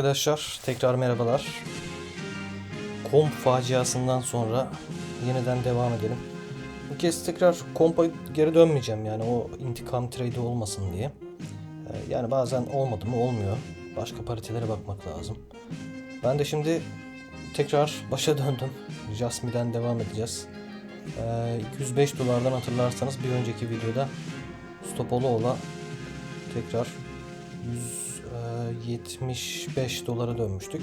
Arkadaşlar tekrar merhabalar. Komp faciasından sonra yeniden devam edelim. Bu kez tekrar kompa geri dönmeyeceğim yani o intikam trade olmasın diye. Ee, Yani bazen olmadı mı olmuyor. Başka paritelere bakmak lazım. Ben de şimdi tekrar başa döndüm. Jasmine'den devam edeceğiz. Ee, 205 dolardan hatırlarsanız bir önceki videoda Stopoloğla tekrar 175 dolara dönmüştük.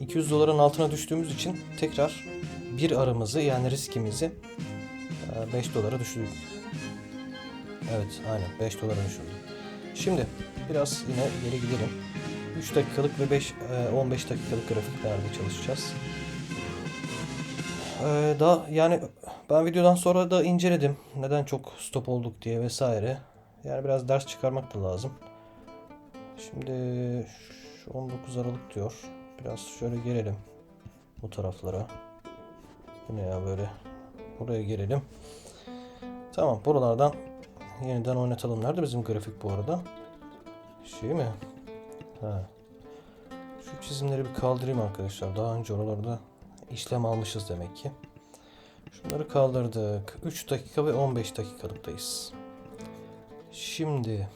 200 doların altına düştüğümüz için tekrar bir aramızı yani riskimizi e, 5 dolara düşürdük. Evet aynen 5 dolara düşürdük. Şimdi biraz yine geri gidelim. 3 dakikalık ve 5 e, 15 dakikalık grafiklerde çalışacağız. Daha yani ben videodan sonra da inceledim. Neden çok stop olduk diye vesaire. Yani biraz ders çıkarmak da lazım. Şimdi şu 19 Aralık diyor. Biraz şöyle gelelim bu taraflara. Bu ne ya böyle? Buraya gelelim. Tamam buralardan yeniden oynatalım. Nerede bizim grafik bu arada? Şey mi? Ha. Şu çizimleri bir kaldırayım arkadaşlar. Daha önce oralarda işlem almışız demek ki. Şunları kaldırdık. 3 dakika ve 15 dakikalıktayız. Şimdi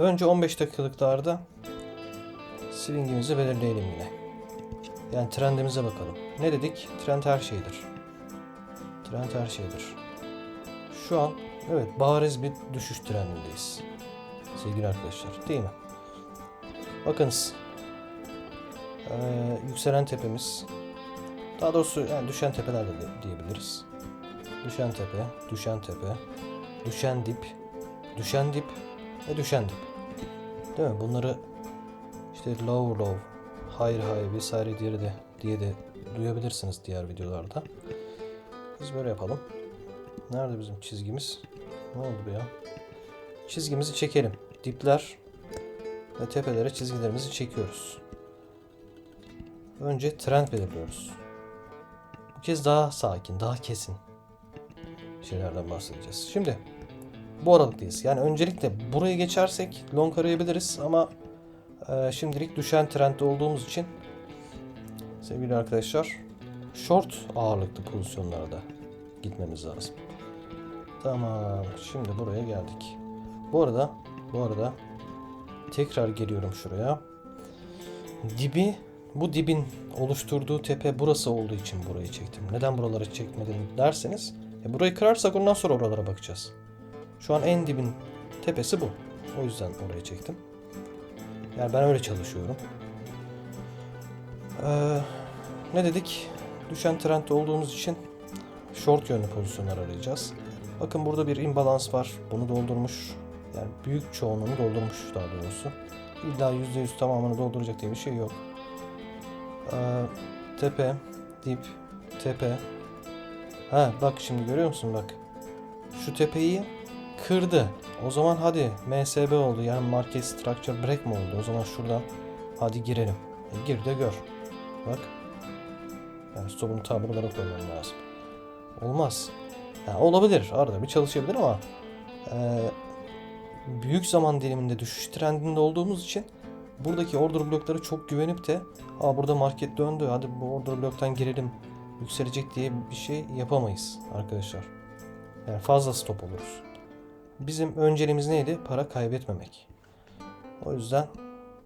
önce 15 dakikalıklarda swingimizi belirleyelim yine. Yani trendimize bakalım. Ne dedik? Trend her şeydir. Trend her şeydir. Şu an evet bariz bir düşüş trendindeyiz. Sevgili arkadaşlar değil mi? Bakınız. Ee, yükselen tepemiz. Daha doğrusu yani düşen tepeler de diyebiliriz. Düşen tepe, düşen tepe, düşen dip, düşen dip ve düşen dip. Değil mi? Bunları işte low low, high high vesaire diye de, diye de duyabilirsiniz diğer videolarda. Biz böyle yapalım. Nerede bizim çizgimiz? Ne oldu bu ya? Çizgimizi çekelim. Dipler ve tepelere çizgilerimizi çekiyoruz. Önce trend belirliyoruz. Bu kez daha sakin, daha kesin şeylerden bahsedeceğiz. Şimdi bu aralıktayız. Yani öncelikle burayı geçersek long arayabiliriz ama e, şimdilik düşen trendde olduğumuz için sevgili arkadaşlar short ağırlıklı pozisyonlarda gitmemiz lazım. Tamam. Şimdi buraya geldik. Bu arada bu arada tekrar geliyorum şuraya. Dibi bu dibin oluşturduğu tepe burası olduğu için burayı çektim. Neden buraları çekmedim derseniz e burayı kırarsak ondan sonra oralara bakacağız. Şu an en dibin tepesi bu. O yüzden oraya çektim. Yani ben öyle çalışıyorum. Ee, ne dedik? Düşen trendde olduğumuz için short yönlü pozisyonlar arayacağız. Bakın burada bir imbalans var. Bunu doldurmuş. Yani büyük çoğunluğunu doldurmuş daha doğrusu. İlla %100 tamamını dolduracak diye bir şey yok. Ee, tepe, dip, tepe. Ha bak şimdi görüyor musun bak. Şu tepeyi kırdı. O zaman hadi MSB oldu yani Market Structure Break mi oldu? O zaman şuradan hadi girelim. E, gir de gör. Bak. Yani stopunu ta buralara koymam lazım. Olmaz. Yani olabilir. Arada bir çalışabilir ama e, büyük zaman diliminde düşüş trendinde olduğumuz için buradaki order blokları çok güvenip de Aa burada market döndü hadi bu order bloktan girelim yükselecek diye bir şey yapamayız arkadaşlar. Yani fazla stop oluruz. Bizim önceliğimiz neydi? Para kaybetmemek. O yüzden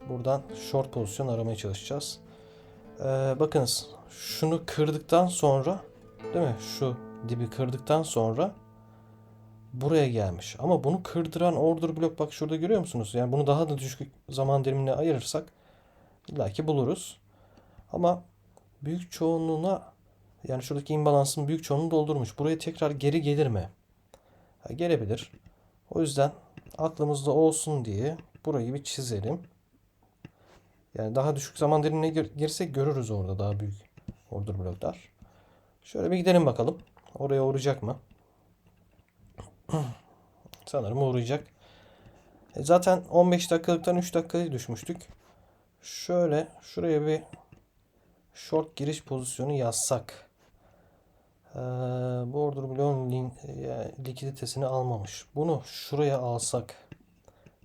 buradan short pozisyon aramaya çalışacağız. Ee, bakınız şunu kırdıktan sonra değil mi? Şu dibi kırdıktan sonra buraya gelmiş. Ama bunu kırdıran order blok bak şurada görüyor musunuz? Yani bunu daha da düşük zaman dilimine ayırırsak illaki buluruz. Ama büyük çoğunluğuna yani şuradaki imbalansın büyük çoğunluğunu doldurmuş. Buraya tekrar geri gelir mi? Ha, gelebilir. O yüzden aklımızda olsun diye burayı bir çizelim. Yani daha düşük zaman dilimine gir- girsek görürüz orada daha büyük order bloklar. Şöyle bir gidelim bakalım. Oraya uğrayacak mı? Sanırım uğrayacak. E zaten 15 dakikalıktan 3 dakikaya düşmüştük. Şöyle şuraya bir short giriş pozisyonu yazsak. Ee, bu order bloğun e, likiditesini almamış. Bunu şuraya alsak.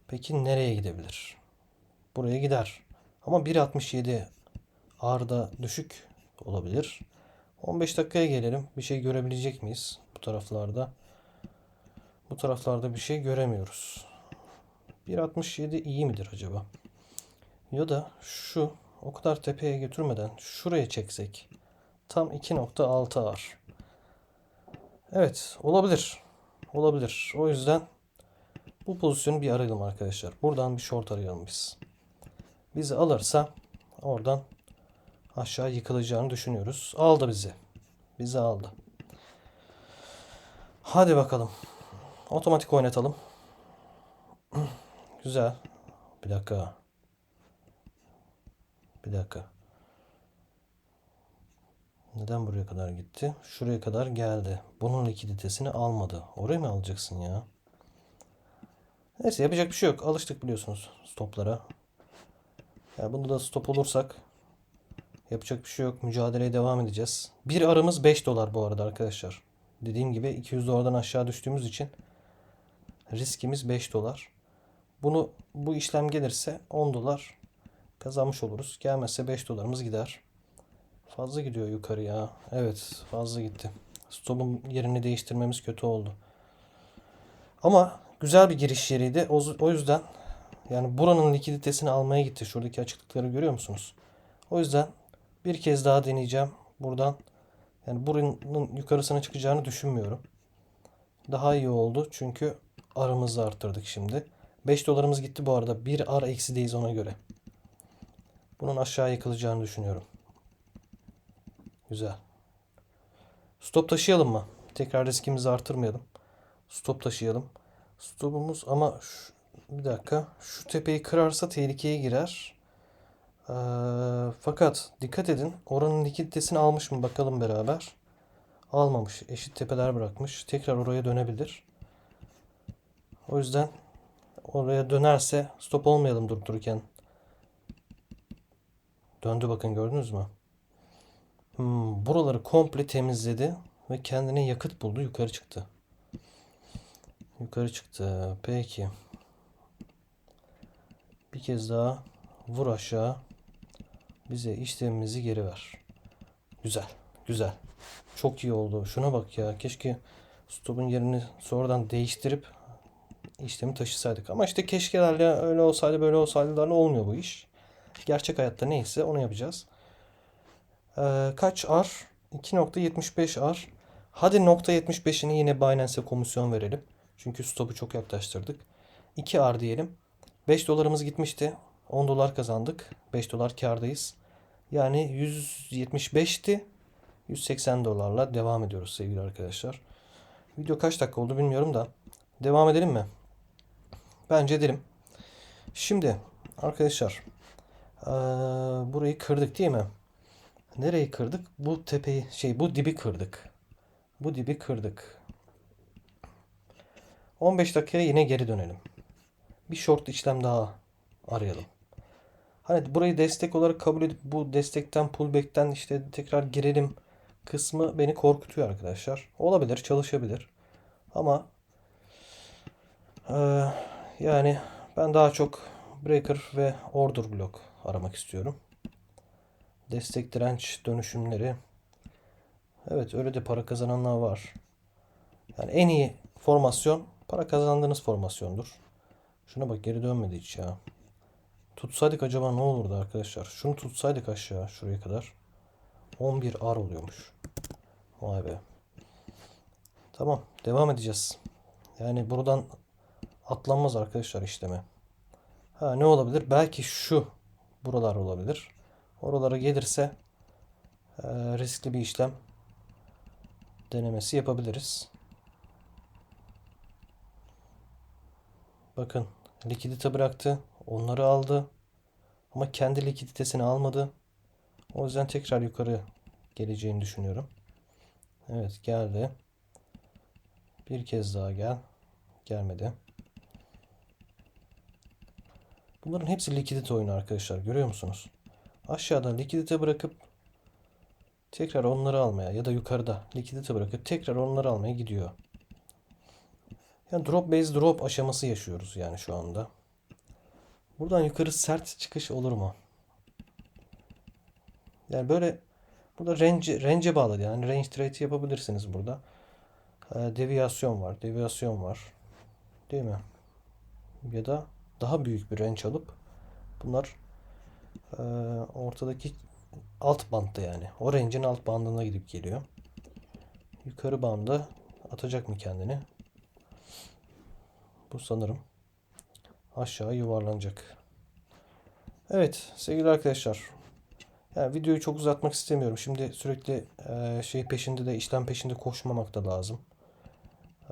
Peki nereye gidebilir? Buraya gider. Ama 1.67 ağırda düşük olabilir. 15 dakikaya gelelim. Bir şey görebilecek miyiz bu taraflarda? Bu taraflarda bir şey göremiyoruz. 1.67 iyi midir acaba? Ya da şu o kadar tepeye götürmeden şuraya çeksek. Tam 2.6 ağır. Evet olabilir. Olabilir. O yüzden bu pozisyonu bir arayalım arkadaşlar. Buradan bir short arayalım biz. Bizi alırsa oradan aşağı yıkılacağını düşünüyoruz. Aldı bizi. Bizi aldı. Hadi bakalım. Otomatik oynatalım. Güzel. Bir dakika. Bir dakika. Neden buraya kadar gitti? Şuraya kadar geldi. Bunun likiditesini almadı. Oraya mı alacaksın ya? Neyse yapacak bir şey yok. Alıştık biliyorsunuz stoplara. Ya bunda da stop olursak yapacak bir şey yok. Mücadeleye devam edeceğiz. Bir arımız 5 dolar bu arada arkadaşlar. Dediğim gibi 200 dolardan aşağı düştüğümüz için riskimiz 5 dolar. Bunu bu işlem gelirse 10 dolar kazanmış oluruz. Gelmezse 5 dolarımız gider. Fazla gidiyor yukarı ya. Evet fazla gitti. Stop'un yerini değiştirmemiz kötü oldu. Ama güzel bir giriş yeriydi. O, yüzden yani buranın likiditesini almaya gitti. Şuradaki açıklıkları görüyor musunuz? O yüzden bir kez daha deneyeceğim. Buradan yani buranın yukarısına çıkacağını düşünmüyorum. Daha iyi oldu çünkü aramızı arttırdık şimdi. 5 dolarımız gitti bu arada. Bir ar eksideyiz ona göre. Bunun aşağı yıkılacağını düşünüyorum. Güzel. Stop taşıyalım mı? Tekrar riskimizi artırmayalım. Stop taşıyalım. Stopumuz ama şu, bir dakika. Şu tepeyi kırarsa tehlikeye girer. Ee, fakat dikkat edin. Oranın likiditesini almış mı bakalım beraber. Almamış. Eşit tepeler bırakmış. Tekrar oraya dönebilir. O yüzden oraya dönerse stop olmayalım durup dururken. Döndü bakın gördünüz mü? Hmm, buraları komple temizledi ve kendine yakıt buldu. Yukarı çıktı. Yukarı çıktı. Peki. Bir kez daha vur aşağı. Bize işlemimizi geri ver. Güzel. Güzel. Çok iyi oldu. Şuna bak ya. Keşke stopun yerini sonradan değiştirip işlemi taşısaydık. Ama işte keşkelerle öyle olsaydı böyle olsaydılarla olmuyor bu iş. Gerçek hayatta neyse onu yapacağız. Ee, kaç R? 2.75 R. Hadi nokta 75'ini yine Binance'e komisyon verelim. Çünkü stopu çok yaklaştırdık. 2 R diyelim. 5 dolarımız gitmişti. 10 dolar kazandık. 5 dolar kardayız. Yani 175'ti. 180 dolarla devam ediyoruz sevgili arkadaşlar. Video kaç dakika oldu bilmiyorum da. Devam edelim mi? Bence edelim. Şimdi arkadaşlar ee, burayı kırdık değil mi? Nereyi kırdık? Bu tepeyi şey bu dibi kırdık. Bu dibi kırdık. 15 dakikaya yine geri dönelim. Bir short işlem daha arayalım. Hani burayı destek olarak kabul edip bu destekten pullback'ten işte tekrar girelim kısmı beni korkutuyor arkadaşlar. Olabilir, çalışabilir. Ama ee, yani ben daha çok breaker ve order block aramak istiyorum. Destek direnç dönüşümleri. Evet öyle de para kazananlar var. Yani en iyi formasyon para kazandığınız formasyondur. Şuna bak geri dönmedi hiç ya. Tutsaydık acaba ne olurdu arkadaşlar? Şunu tutsaydık aşağı şuraya kadar. 11 ar oluyormuş. Vay be. Tamam devam edeceğiz. Yani buradan atlanmaz arkadaşlar işleme. Ha ne olabilir? Belki şu buralar olabilir. Oralara gelirse e, riskli bir işlem denemesi yapabiliriz. Bakın likidite bıraktı. Onları aldı. Ama kendi likiditesini almadı. O yüzden tekrar yukarı geleceğini düşünüyorum. Evet geldi. Bir kez daha gel. Gelmedi. Bunların hepsi likidite oyunu arkadaşlar. Görüyor musunuz? Aşağıda likidite bırakıp tekrar onları almaya ya da yukarıda likidite bırakıp tekrar onları almaya gidiyor. Yani drop base drop aşaması yaşıyoruz yani şu anda. Buradan yukarı sert çıkış olur mu? Yani böyle burada range, range'e bağlı yani range trade yapabilirsiniz burada. Ee, deviyasyon var, deviyasyon var. Değil mi? Ya da daha büyük bir range alıp bunlar e, ortadaki alt bantta yani. O range'in alt bandına gidip geliyor. Yukarı banda atacak mı kendini? Bu sanırım aşağı yuvarlanacak. Evet sevgili arkadaşlar. Yani videoyu çok uzatmak istemiyorum. Şimdi sürekli e, şey peşinde de işlem peşinde koşmamak da lazım.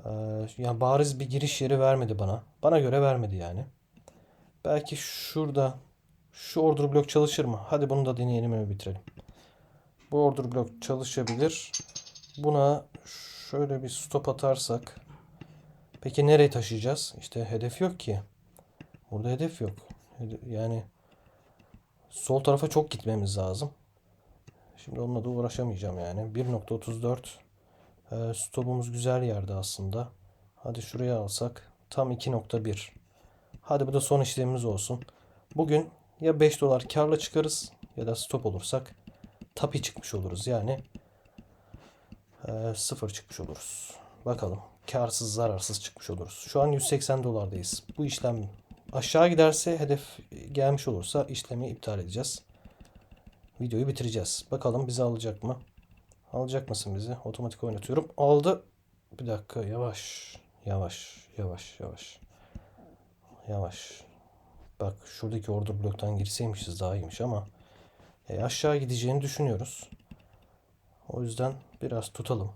E, yani bariz bir giriş yeri vermedi bana. Bana göre vermedi yani. Belki şurada şu order blok çalışır mı? Hadi bunu da deneyelim ve bitirelim. Bu order blok çalışabilir. Buna şöyle bir stop atarsak. Peki nereye taşıyacağız? İşte hedef yok ki. Burada hedef yok. Yani sol tarafa çok gitmemiz lazım. Şimdi onunla da uğraşamayacağım yani. 1.34 e, stopumuz güzel yerde aslında. Hadi şuraya alsak tam 2.1. Hadi bu da son işlemimiz olsun. Bugün ya 5 dolar karla çıkarız ya da stop olursak tapi çıkmış oluruz. Yani e, sıfır çıkmış oluruz. Bakalım. Karsız zararsız çıkmış oluruz. Şu an 180 dolardayız. Bu işlem aşağı giderse hedef gelmiş olursa işlemi iptal edeceğiz. Videoyu bitireceğiz. Bakalım bizi alacak mı? Alacak mısın bizi? Otomatik oynatıyorum. Aldı. Bir dakika yavaş. Yavaş. Yavaş. Yavaş. Yavaş. Bak şuradaki order bloktan girseymişiz daha iyiymiş ama e, aşağı gideceğini düşünüyoruz. O yüzden biraz tutalım.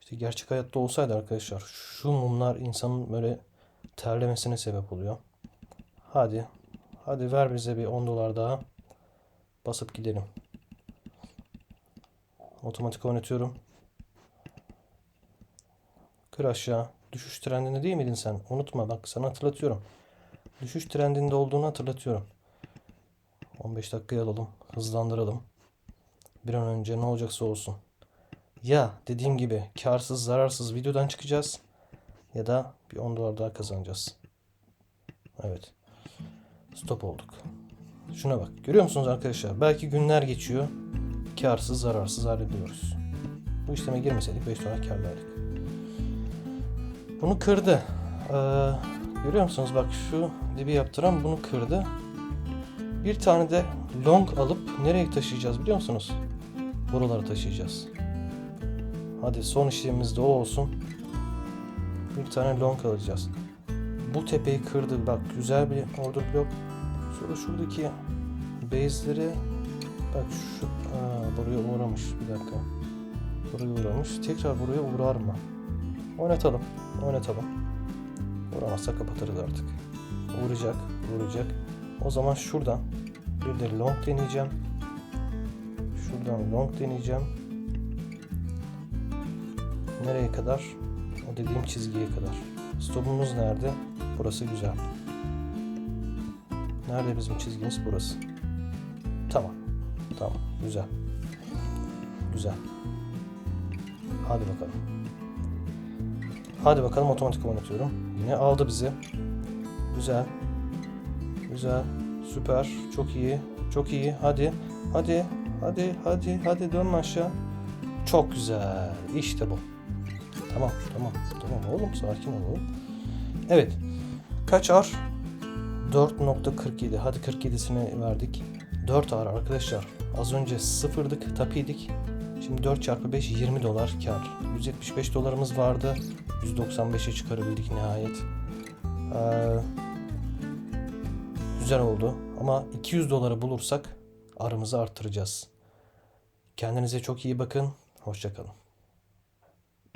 İşte gerçek hayatta olsaydı arkadaşlar şu mumlar insanın böyle terlemesine sebep oluyor. Hadi. Hadi ver bize bir 10 dolar daha. Basıp gidelim. Otomatik oynatıyorum. Kır aşağı. Düşüş trendinde değil miydin sen? Unutma bak sana hatırlatıyorum. Düşüş trendinde olduğunu hatırlatıyorum. 15 dakikaya alalım. Hızlandıralım. Bir an önce ne olacaksa olsun. Ya dediğim gibi karsız zararsız videodan çıkacağız. Ya da bir 10 dolar daha kazanacağız. Evet. Stop olduk. Şuna bak. Görüyor musunuz arkadaşlar? Belki günler geçiyor. Karsız zararsız hallediyoruz. Bu işleme girmeseydik 5 dolar karlardık. Bunu kırdı. Ee, görüyor musunuz? Bak şu dibi yaptıran bunu kırdı. Bir tane de long alıp nereye taşıyacağız biliyor musunuz? Buralara taşıyacağız. Hadi son işlemimiz de o olsun. Bir tane long alacağız. Bu tepeyi kırdı. Bak güzel bir order blok. Sonra şuradaki base'leri bak şu aa, buraya uğramış. Bir dakika. Buraya uğramış. Tekrar buraya uğrar mı? Oynatalım. Oynatalım. Uğramazsa kapatırız artık. Uğrayacak. Uğrayacak. O zaman şuradan bir de long deneyeceğim. Şuradan long deneyeceğim. Nereye kadar? O dediğim çizgiye kadar. Stopumuz nerede? Burası güzel. Nerede bizim çizgimiz? Burası. Tamam. Tamam. Güzel. Güzel. Hadi bakalım. Hadi bakalım otomatik oynatıyorum. Yine aldı bizi. Güzel. Güzel. Süper. Çok iyi. Çok iyi. Hadi. Hadi. Hadi. Hadi. Hadi dönme aşağı. Çok güzel. İşte bu. Tamam. Tamam. Tamam oğlum. Sakin ol oğlum. Evet. Kaç ar? 4.47. Hadi 47'sini verdik. 4 ar arkadaşlar. Az önce sıfırdık. Tapiydik. Şimdi 4 çarpı 5 20 dolar kar. 175 dolarımız vardı. 195'e çıkarabildik nihayet. Ee, güzel oldu. Ama 200 doları bulursak arımızı arttıracağız. Kendinize çok iyi bakın. Hoşçakalın.